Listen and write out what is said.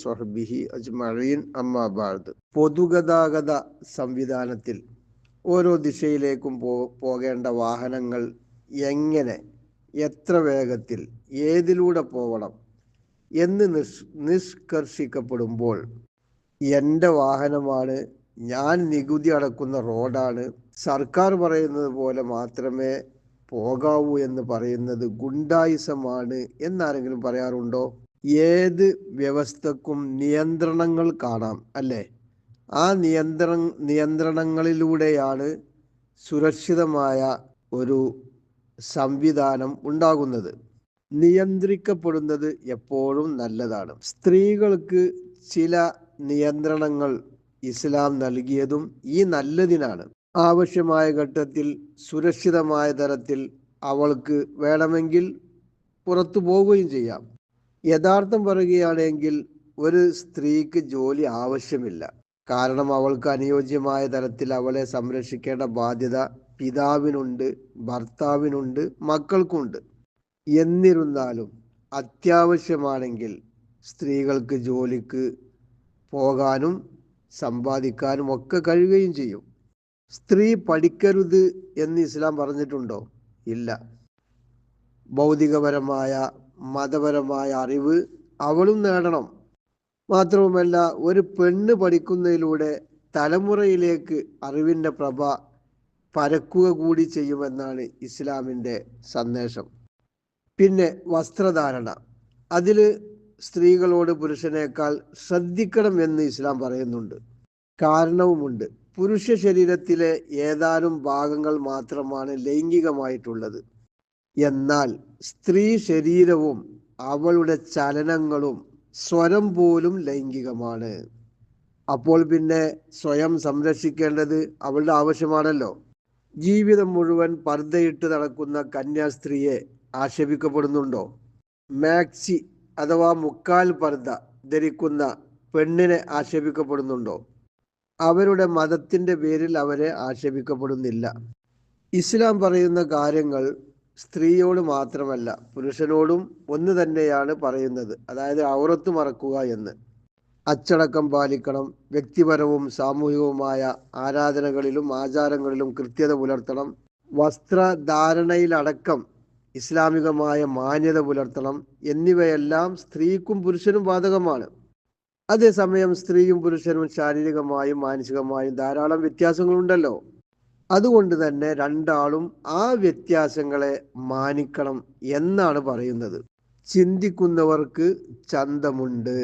സ്വഹബിഹി അജ്മീൻ അമ്മാബാദ് പൊതുഗതാഗത സംവിധാനത്തിൽ ഓരോ ദിശയിലേക്കും പോ പോകേണ്ട വാഹനങ്ങൾ എങ്ങനെ എത്ര വേഗത്തിൽ ഏതിലൂടെ പോകണം എന്ന് നിഷ് നിഷ്കർഷിക്കപ്പെടുമ്പോൾ എന്റെ വാഹനമാണ് ഞാൻ നികുതി അടക്കുന്ന റോഡാണ് സർക്കാർ പറയുന്നത് പോലെ മാത്രമേ പോകാവൂ എന്ന് പറയുന്നത് ഗുണ്ടായുസമാണ് എന്നാരെങ്കിലും പറയാറുണ്ടോ? ഏത് വ്യവസ്ഥക്കും നിയന്ത്രണങ്ങൾ കാണാം അല്ലേ? ആ നിയന്ത്ര നിയന്ത്രണങ്ങളിലൂടെയാണ് സുരക്ഷിതമായ ഒരു സംവിധാനം ഉണ്ടാകുന്നത്. നിയന്ത്രിക്കപ്പെടുന്നത് എപ്പോഴും നല്ലതാണ്. സ്ത്രീകൾക്ക് ചില നിയന്ത്രണങ്ങൾ ഇസ്ലാം നൽകിയതും ഈ നല്ലതിനാണ്. ആവശ്യമായ ഘട്ടത്തിൽ സുരക്ഷിതമായ തരത്തിൽ അവൾക്ക് വേണമെങ്കിൽ പുറത്തു പോവുകയും ചെയ്യാം. യഥാർത്ഥം പറയുകയാണെങ്കിൽ ഒരു സ്ത്രീക്ക് ജോലി ആവശ്യമില്ല. കാരണം അവൾക്ക് അനുയോജ്യമായ തരത്തിൽ അവളെ സംരക്ഷിക്കേണ്ട ബാധ്യത പിതാവിനുണ്ട് ഭർത്താവിനുണ്ട് മക്കൾക്കുണ്ട്. എന്നിരുന്നാലും അത്യാവശ്യമാണെങ്കിൽ സ്ത്രീകൾക്ക് ജോലിക്ക് പോകാനും സമ്പാദിക്കാനും ഒക്കെ കഴിയുകയും ചെയ്യും. സ്ത്രീ പഠിക്കരുത് എന്ന് ഇസ്ലാം പറഞ്ഞിട്ടുണ്ടോ? ഇല്ല. ഭൗതികപരമായ മതപരമായ അറിവ് അവളും നേടണം. മാത്രവുമല്ല ഒരു പെണ്ണ് പഠിക്കുന്നതിലൂടെ തലമുറയിലേക്ക് അറിവിന്റെ പ്രഭ പരക്കുക കൂടി ചെയ്യുമെന്നാണ് ഇസ്ലാമിന്റെ സന്ദേശം. പിന്നെ വസ്ത്രധാരണ. അതിൽ സ്ത്രീകളോട് പുരുഷനേക്കാൾ ശ്രദ്ധിക്കണം എന്ന് ഇസ്ലാം പറയുന്നുണ്ട്. കാരണവുമുണ്ട്. പുരുഷ ശരീരത്തിലെ ഏതാനും ഭാഗങ്ങൾ മാത്രമാണ് ലൈംഗികമായിട്ടുള്ളത്. എന്നാൽ സ്ത്രീ ശരീരവും അവളുടെ ചലനങ്ങളും സ്വരം പോലും ലൈംഗികമാണ്. അപ്പോൾ പിന്നെ സ്വയം സംരക്ഷിക്കേണ്ടത് അവളുടെ ആവശ്യമാണല്ലോ. ജീവിതം മുഴുവൻ പർദ്ദയിട്ട് നടക്കുന്ന കന്യാസ്ത്രീയെ ആക്ഷേപിക്കപ്പെടുന്നുണ്ടോ? മാക്സി അഥവാ മുക്കാൽ പർദ്ദ ധരിക്കുന്ന പെണ്ണിനെ ആക്ഷേപിക്കപ്പെടുന്നുണ്ടോ? അവരുടെ മതത്തിന്റെ പേരിൽ അവരെ ആക്ഷേപിക്കപ്പെടുന്നില്ല. ഇസ്ലാം പറയുന്ന കാര്യങ്ങൾ സ്ത്രീയോട് മാത്രമല്ല പുരുഷനോടും ഒന്ന് തന്നെയാണ് പറയുന്നത്. അതായത് ഔറത്ത് മറക്കുക എന്ന്. അച്ചടക്കം പാലിക്കണം വ്യക്തിപരവും സാമൂഹികവുമായ ആരാധനകളിലും ആചാരങ്ങളിലും കൃത്യത പുലർത്തണം വസ്ത്രധാരണയിലടക്കം ഇസ്ലാമികമായ മാന്യത പുലർത്തണം എന്നിവയെല്ലാം സ്ത്രീക്കും പുരുഷനും ബാധകമാണ്. അതേസമയം സ്ത്രീയും പുരുഷനും ശാരീരികമായും മാനസികമായും ധാരാളം വ്യത്യാസങ്ങളുണ്ടല്ലോ. അതുകൊണ്ട് തന്നെ രണ്ടാളും ആ വ്യത്യാസങ്ങളെ മാനിക്കണം എന്നാണ് പറയുന്നത്. ചിന്തിക്കുന്നവർക്ക് ചന്തമുണ്ട്.